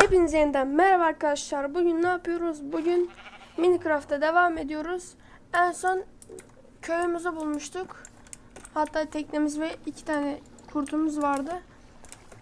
Hepinize yeniden merhaba arkadaşlar. Bugün ne yapıyoruz? Bugün Minecraft'a devam ediyoruz. En son köyümüzü bulmuştuk. Hatta teknemiz ve iki tane kurtumuz vardı.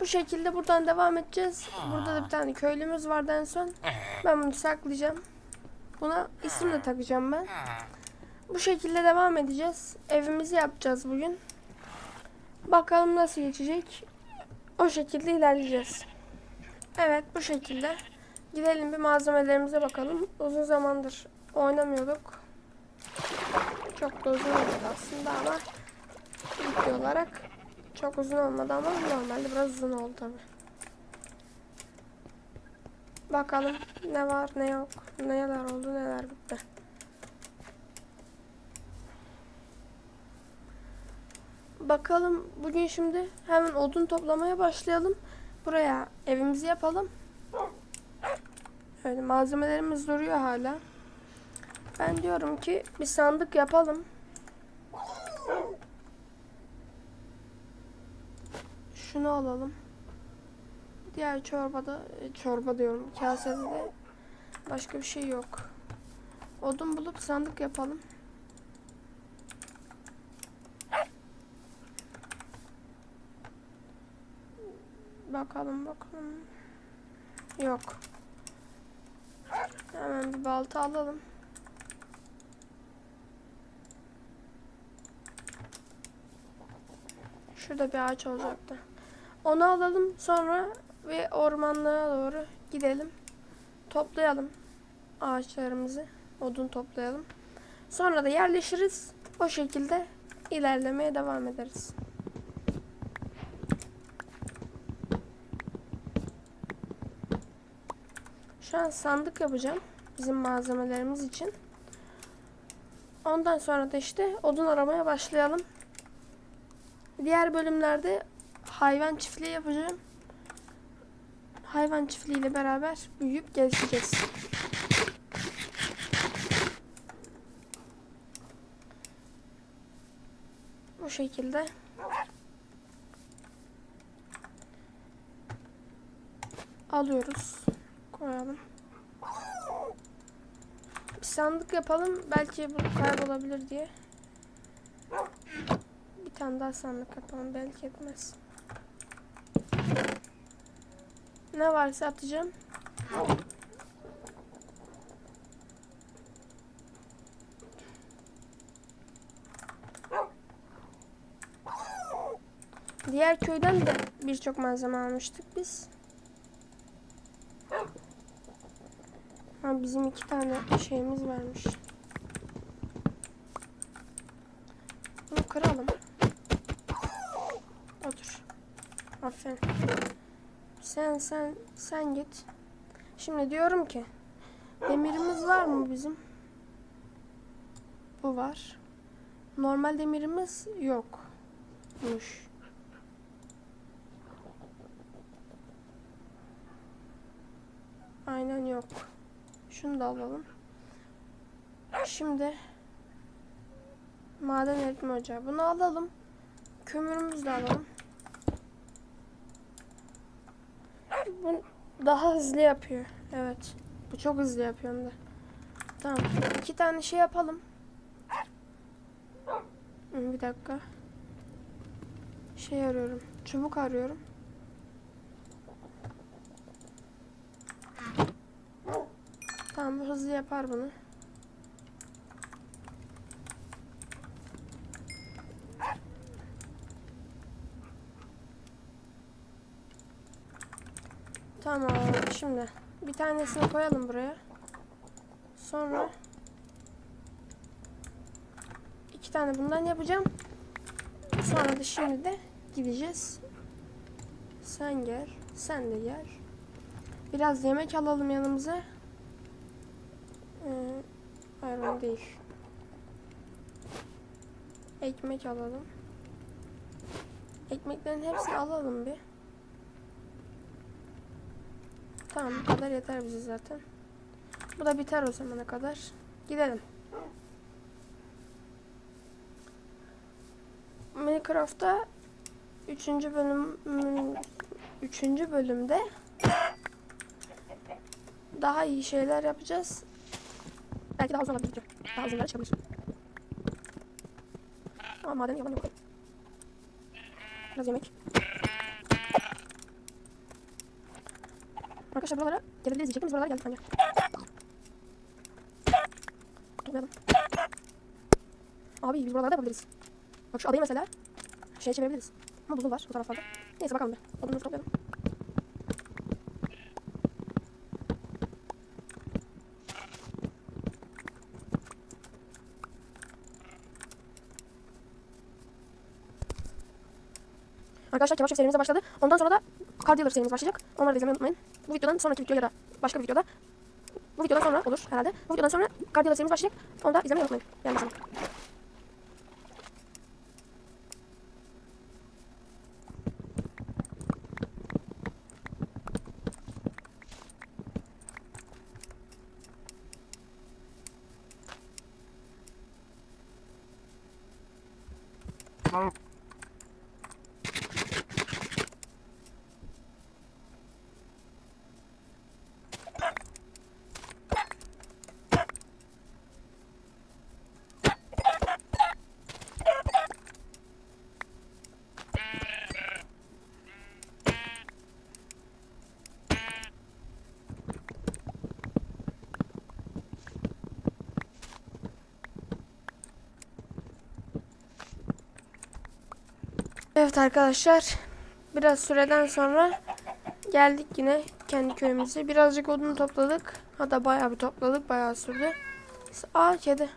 Bu şekilde buradan devam edeceğiz. Burada da bir tane köylümüz vardı en son. Ben bunu saklayacağım. Buna isim de takacağım ben. Bu şekilde devam edeceğiz. Evimizi yapacağız bugün. Bakalım nasıl geçecek. O şekilde ilerleyeceğiz. Evet bu şekilde. Gidelim bir malzemelerimize bakalım. Uzun zamandır oynamıyorduk. Çok da uzun olmadı aslında ama video olarak çok uzun olmadı ama normalde biraz uzun oldu tabi. Bakalım ne var ne yok. Neler oldu neler bitti. Bakalım bugün şimdi hemen odun toplamaya başlayalım. Buraya evimizi yapalım. Öyle malzemelerimiz duruyor hala. Ben diyorum ki bir sandık yapalım. Şunu alalım. Diğer çorbada, e, çorba diyorum, kasede de başka bir şey yok. Odun bulup sandık yapalım. Bakalım bakalım. Yok. Hemen bir balta alalım. Şurada bir ağaç olacaktı. Onu alalım sonra ve ormanlığa doğru gidelim. Toplayalım ağaçlarımızı. Odun toplayalım. Sonra da yerleşiriz. O şekilde ilerlemeye devam ederiz. Şu an sandık yapacağım. Bizim malzemelerimiz için. Ondan sonra da işte odun aramaya başlayalım. Diğer bölümlerde hayvan çiftliği yapacağım. Hayvan çiftliğiyle beraber büyüyüp gelişeceğiz. Bu şekilde. Alıyoruz. Koyalım. Sandık yapalım. Belki bu kaybolabilir diye. Bir tane daha sandık yapalım. Belki etmez. Ne varsa atacağım. Diğer köyden de birçok malzeme almıştık biz. Ha bizim iki tane şeyimiz varmış. Bunu kıralım. Otur. Aferin. Sen sen sen git. Şimdi diyorum ki demirimiz var mı bizim? Bu var. Normal demirimiz yokmuş. Aynen yok. Şunu da alalım. Şimdi maden eritme ocağı. Bunu alalım. Kömürümüzü de alalım. Bu daha hızlı yapıyor. Evet. Bu çok hızlı yapıyor hem de. Tamam. İki tane şey yapalım. Bir dakika. Şey arıyorum. Çubuk arıyorum. Bu hızlı yapar bunu. Tamam şimdi bir tanesini koyalım buraya. Sonra iki tane bundan yapacağım. Sonra da şimdi de gideceğiz. Sen gel, sen de gel. Biraz yemek alalım yanımıza. Ee, onu değil. Ekmek alalım. Ekmeklerin hepsini alalım bir. Tamam bu kadar yeter bize zaten. Bu da biter o zamana kadar. Gidelim. Minecraft'ta 3. bölüm 3. bölümde daha iyi şeyler yapacağız. Belki daha uzun olabilir video. Daha uzunlara çıkabilir. Ama madem yalan yok. Biraz yemek. Arkadaşlar buralara gelebiliriz diyecektim. Biz buralara geldik bence. Toplayalım. Abi biz buralarda yapabiliriz. Bak şu adayı mesela şeye çevirebiliriz. Ama buzul var bu taraflarda. Neyse bakalım bir. Odunumuzu toplayalım. Arkadaşlar Kemal Şef serimize başladı. Ondan sonra da Car Dealer serimiz başlayacak. Onları da izlemeyi unutmayın. Bu videodan sonraki video ya da başka bir videoda bu videodan sonra olur herhalde. Bu videodan sonra Car Dealer serimiz başlayacak. Onu da izlemeyi unutmayın. Yani mesela. Evet arkadaşlar. Biraz süreden sonra geldik yine kendi köyümüze. Birazcık odun topladık. Hatta bayağı bir topladık. Bayağı sürdü. Aa kedi.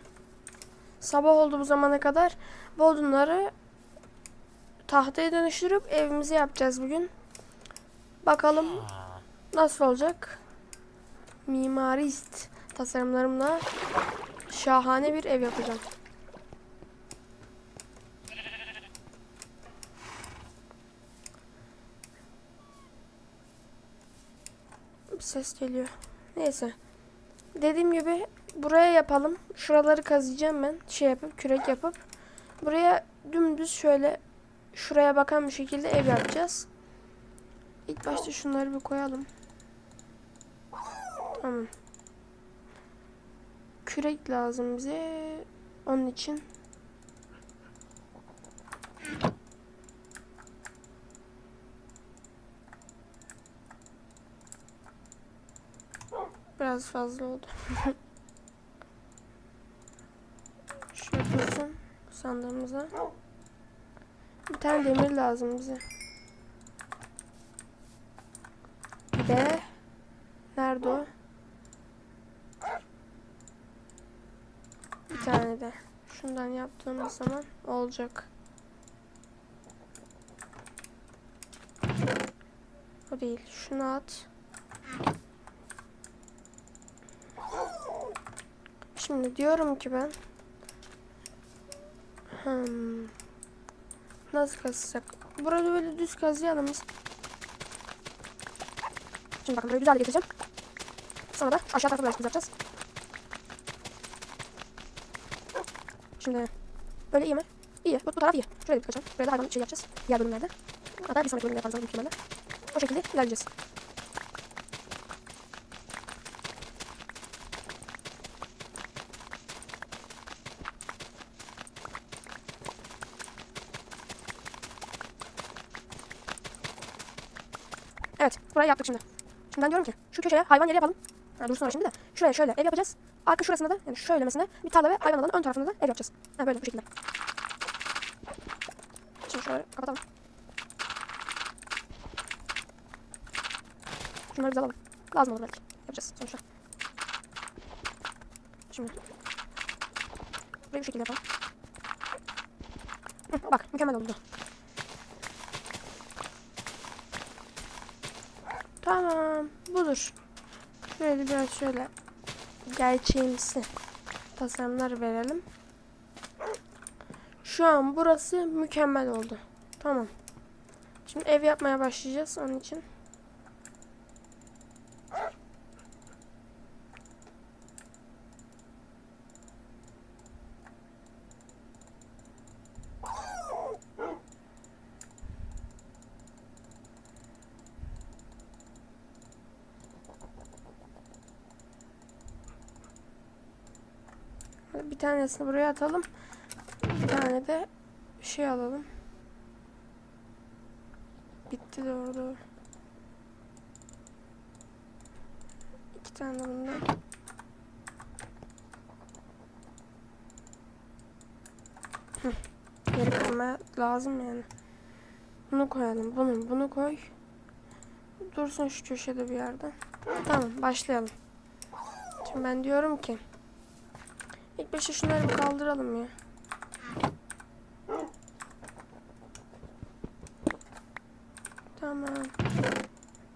Sabah oldu bu zamana kadar. Bu odunları tahtaya dönüştürüp evimizi yapacağız bugün. Bakalım nasıl olacak. Mimarist tasarımlarımla şahane bir ev yapacağım. Bir ses geliyor. Neyse. Dediğim gibi buraya yapalım. Şuraları kazıyacağım ben. Şey yapıp kürek yapıp. Buraya dümdüz şöyle şuraya bakan bir şekilde ev yapacağız. İlk başta şunları bir koyalım. Tamam. Kürek lazım bize. Onun için. Biraz fazla oldu. Şöyle dursun sandığımıza. Bir tane demir lazım bize. De nerede o? Bir tane de. Şundan yaptığımız zaman olacak. O değil. Şunu at. Şimdi diyorum ki ben hmm, nasıl kazsak? Burada böyle düz kazıyalım. Şimdi bakın böyle düz hale getireceğim. Sonra da aşağı tarafa böyle yapacağız. Şimdi böyle iyi mi? İyi. Bu, bu taraf iyi. Şuraya bir kaçalım. Da hayvan şey yapacağız. Diğer bölümlerde. Hatta bir sonraki bölümde yaparız ihtimalle. O şekilde ilerleyeceğiz. Evet, burayı yaptık şimdi. Şimdi ben diyorum ki şu köşeye hayvan yeri yapalım. Ha, dursun şimdi de. Şuraya şöyle ev yapacağız. Arka şurasında da yani şöyle mesela bir tarla ve hayvan alanın ön tarafında da ev yapacağız. Ha, böyle bu şekilde. Şimdi şöyle kapatalım. Şunları biz alalım. Lazım olur belki. Yapacağız sonuçta. Şimdi. Burayı bu şekilde yapalım. Hı, bak mükemmel oldu. Budur. Şöyle biraz şöyle gerçeğimsi tasarımlar verelim. Şu an burası mükemmel oldu. Tamam. Şimdi ev yapmaya başlayacağız onun için. Bir tanesini buraya atalım. Bir tane de şey alalım. Bitti de orada. İki tane bundan. Geri koymaya lazım yani. Bunu koyalım. Bunu, bunu koy. Dursun şu köşede bir yerde. Tamam başlayalım. Şimdi ben diyorum ki ilk başta şunları bir kaldıralım ya. Tamam.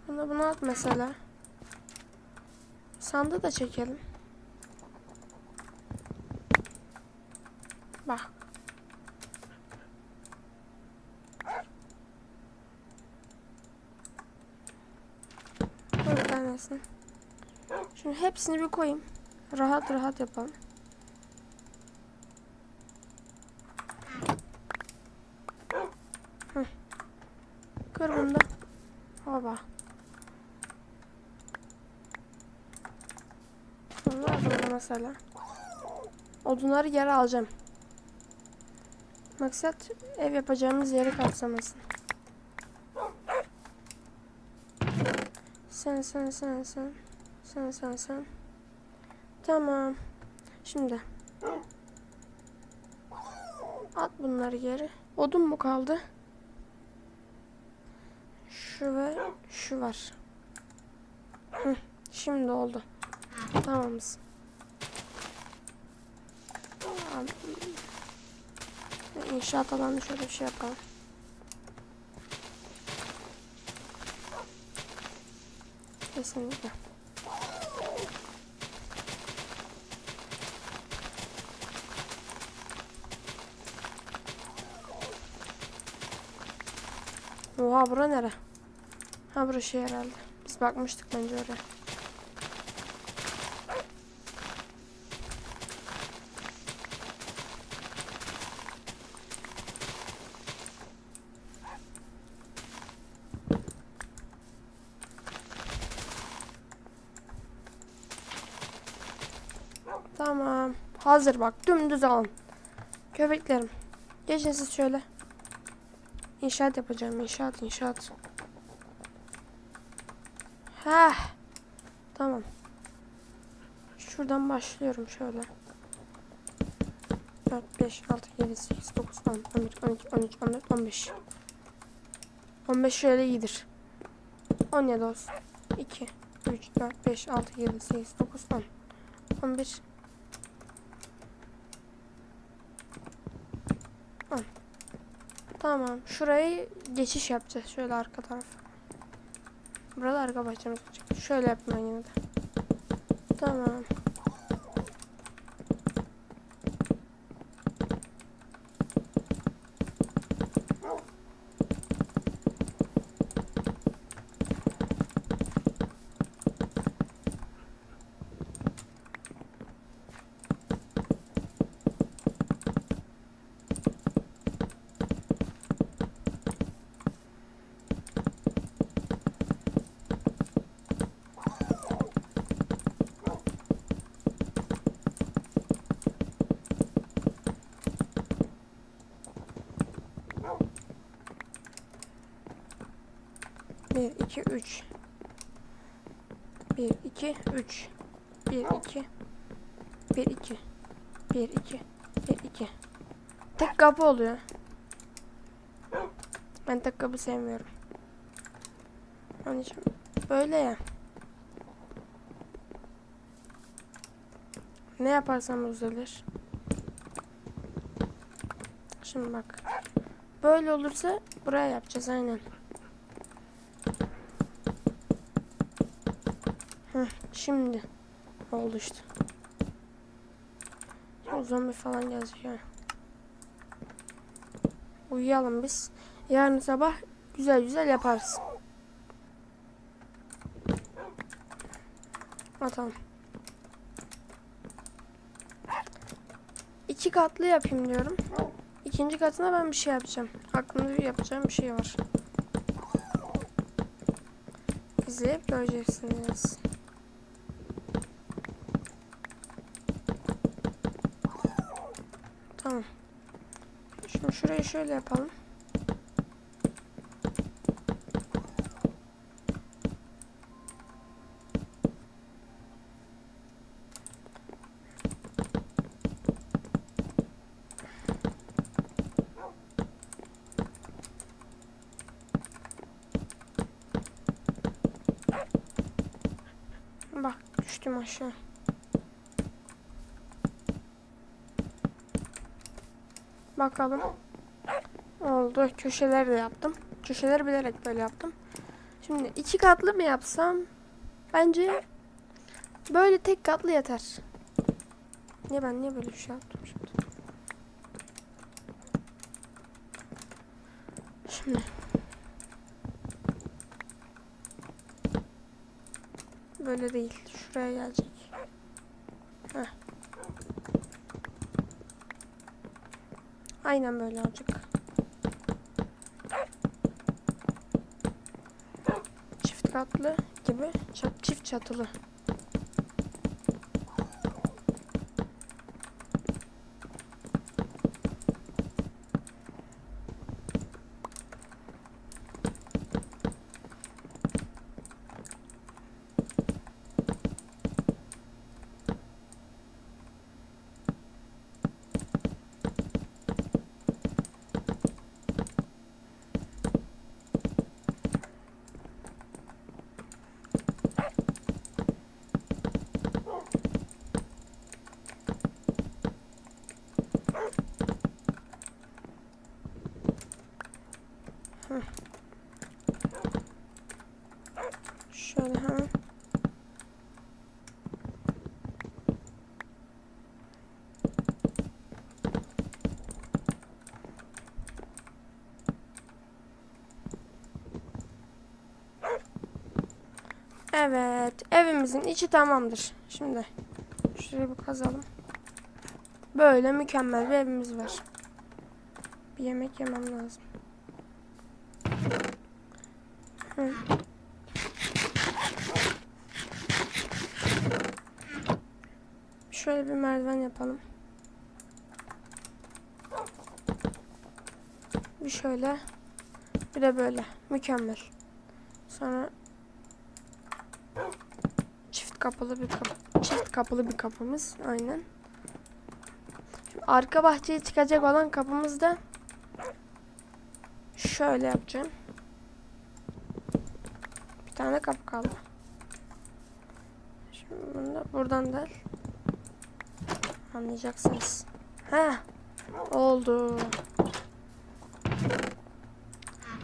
Buna bunu at mesela. Sandığı da çekelim. Bak. Tanesini. Şimdi hepsini bir koyayım. Rahat rahat yapalım. Hı. Kır bunu da. Hoba. Bunlar burada mesela. Odunları geri alacağım. Maksat ev yapacağımız yeri kapsamasın. Sen sen sen sen. Sen sen sen. Tamam. Şimdi. At bunları geri. Odun mu kaldı? Şu ve şu var. Şimdi oldu. Tamamız. İnşaat alanı şöyle bir şey yapalım. Kesinlikle. Oha bura nere? Ha bura şey herhalde. Biz bakmıştık bence oraya. Tamam. Hazır bak. Dümdüz alın. Köpeklerim. Geçin siz şöyle. İnşaat yapacağım. İnşaat, inşaat. Heh. Tamam. Şuradan başlıyorum şöyle. 4, 5, 6, 7, 8, 9, 10, 11, 12, 13, 14, 15. 15 şöyle iyidir. 17 olsun. 2, 3, 4, 5, 6, 7, 8, 9, 10. 11. 10. Tamam. Şurayı geçiş yapacağız. Şöyle arka taraf. Burada arka bahçemiz. Şöyle yapayım ben yine de. Tamam. Bir, iki, üç. Bir, iki, üç. Bir, iki. Bir, iki. Bir, iki. Bir, iki. Tek kapı oluyor. Ben tek kapı sevmiyorum. Onun için böyle ya. Ne yaparsam düzelir. Şimdi bak. Böyle olursa buraya yapacağız aynen. Heh, şimdi oldu işte. Şimdi zombi falan geziyor. Uyuyalım biz. Yarın sabah güzel güzel yaparız. Atalım. İki katlı yapayım diyorum. İkinci katına ben bir şey yapacağım. Aklımda bir yapacağım bir şey var. İzleyip göreceksiniz. Tamam. Şimdi şurayı şöyle yapalım. Bak düştüm aşağı. Bakalım. Oldu. Köşeleri de yaptım. Köşeleri bilerek böyle yaptım. Şimdi iki katlı mı yapsam? Bence böyle tek katlı yeter. Niye ben niye böyle bir şey yaptım şimdi? Şimdi. Böyle değil. Şuraya gelecek. Heh. Aynen böyle olacak. чачив чатылы Evet, evimizin içi tamamdır. Şimdi şurayı bir kazalım. Böyle mükemmel bir evimiz var. Bir yemek yemem lazım. Hı. Şöyle bir merdiven yapalım. Bir şöyle. Bir de böyle. Mükemmel. Sonra çift kapılı bir kapı. Çift kapılı bir kapımız. Aynen. Şimdi arka bahçeye çıkacak olan kapımız da şöyle yapacağım. Bir tane kapı kaldı. Şimdi bunu da buradan da anlayacaksınız. He, oldu.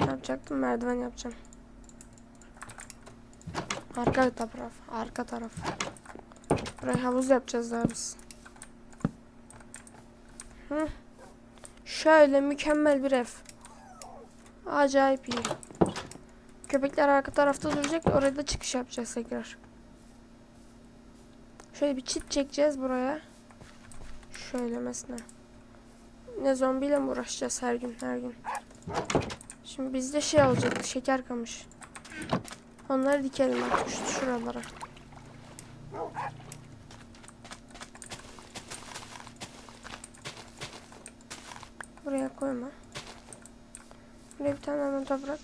Ne yapacaktım? Merdiven yapacağım. Arka taraf, arka taraf. Buraya havuz yapacağız daha. Şöyle mükemmel bir ev. Acayip iyi. Köpekler arka tarafta duracak. Oraya da çıkış yapacağız tekrar. Şöyle bir çit çekeceğiz buraya. Şöyle mesela. Ne zombiyle mi uğraşacağız her gün her gün. Şimdi bizde şey olacak. Şeker kamış. Onları dikelim artık şu şuralara. Buraya koyma. Buraya bir tane hemen toprak.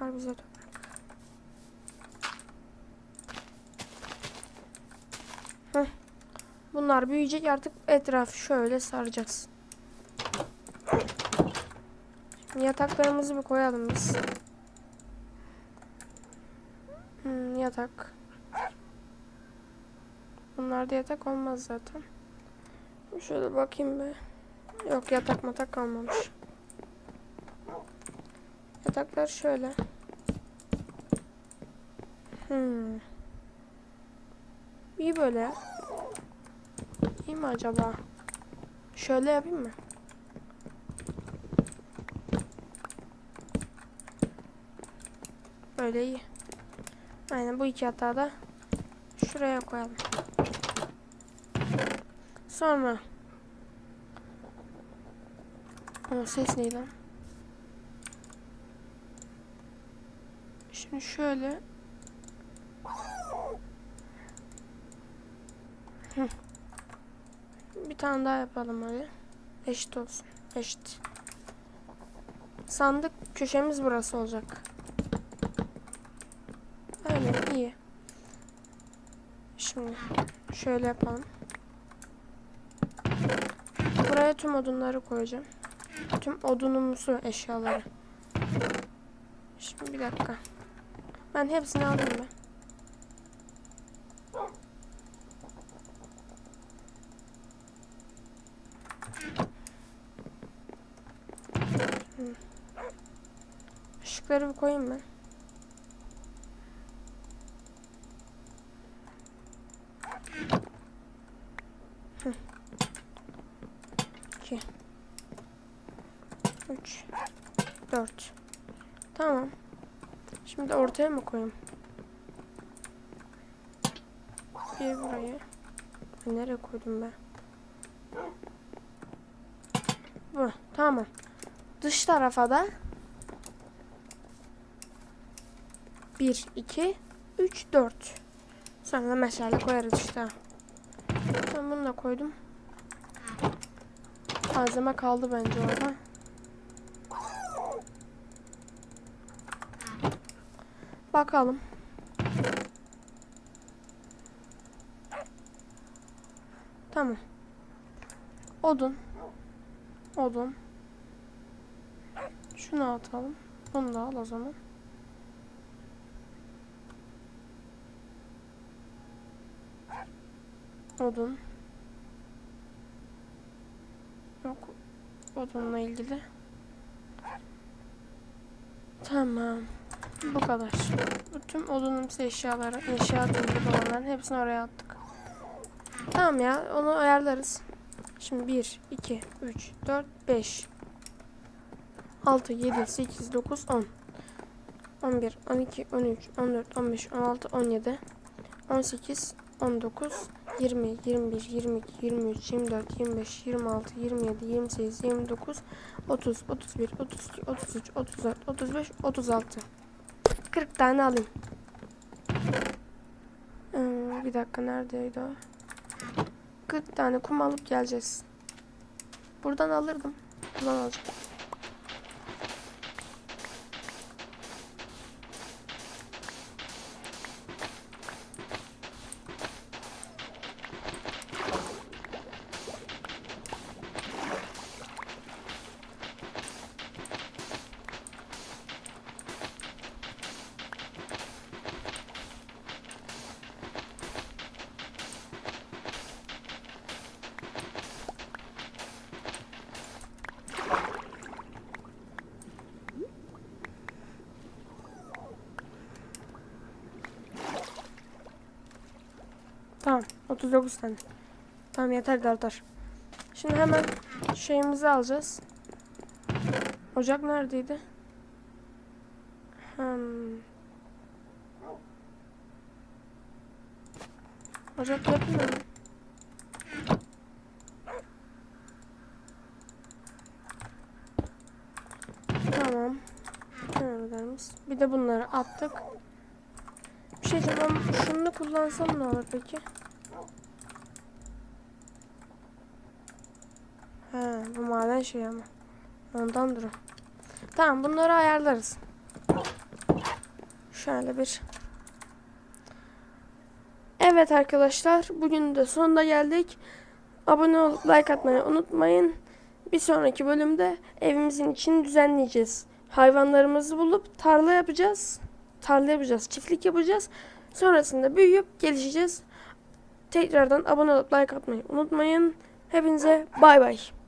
Var bize toprak. Bunlar büyüyecek artık etrafı şöyle saracağız. Yataklarımızı bir koyalım biz. Hmm, yatak. Bunlarda yatak olmaz zaten. Şöyle bakayım bir. Yok yatak matak kalmamış. Yataklar şöyle. Hmm. İyi böyle. İyi mi acaba? Şöyle yapayım mı? Böyle iyi. Aynen bu iki yatağı da şuraya koyalım. Sonra o ses neydi lan? Şimdi şöyle bir tane daha yapalım hadi. Eşit olsun. Eşit. Sandık köşemiz burası olacak. Aynen iyi. Şimdi şöyle yapalım. Buraya tüm odunları koyacağım. Tüm odunumuzu eşyaları. Şimdi bir dakika. Ben hepsini alayım ben. Işıkları bir koyayım ben. Hı. İki. Üç. Dört. Tamam. Şimdi ortaya mı koyayım? Bir buraya. Nereye koydum ben? Bu. Tamam. Dış tarafa da 1, 2, 3, 4. Sonra da meşale koyarız işte. Ben bunu da koydum. Malzeme kaldı bence orada. Bakalım. Tamam. Odun. Odun. Şunu atalım. Bunu da al o zaman. Odun. Yok. Odunla ilgili. Tamam. Bu kadar. Tüm odunumsu eşyaları, inşaat ilgili olanların hepsini oraya attık. Tamam ya, onu ayarlarız. Şimdi 1, 2, 3, 4, 5, 6, 7, 8, 9, 10. 11, 12, 13, 14, 15, 16, 17, 18, 19, 20, 21, 22, 23, 24, 25, 26, 27, 28, 29, 30, 31, 32, 33, 34, 35, 36. 40 tane alayım. Hmm, bir dakika neredeydi o? 40 tane kum alıp geleceğiz. Buradan alırdım. Buradan alacağım. Tamam. 39 tane. Tamam yeter de artar. Şimdi hemen şeyimizi alacağız. Ocak neredeydi? Hmm. Ocak yapmıyor mu? Tamam. Kenarlarımız. Bir de bunları attık. Ben şunu kullansam ne olur peki? He bu maden şey ama. Ondan durun. Tamam bunları ayarlarız. Şöyle bir. Evet arkadaşlar bugün de sonuna geldik. Abone olup like atmayı unutmayın. Bir sonraki bölümde evimizin içini düzenleyeceğiz. Hayvanlarımızı bulup tarla yapacağız. Tarla yapacağız, çiftlik yapacağız. Sonrasında büyüyüp gelişeceğiz. Tekrardan abone olup like atmayı unutmayın. Hepinize bay bay.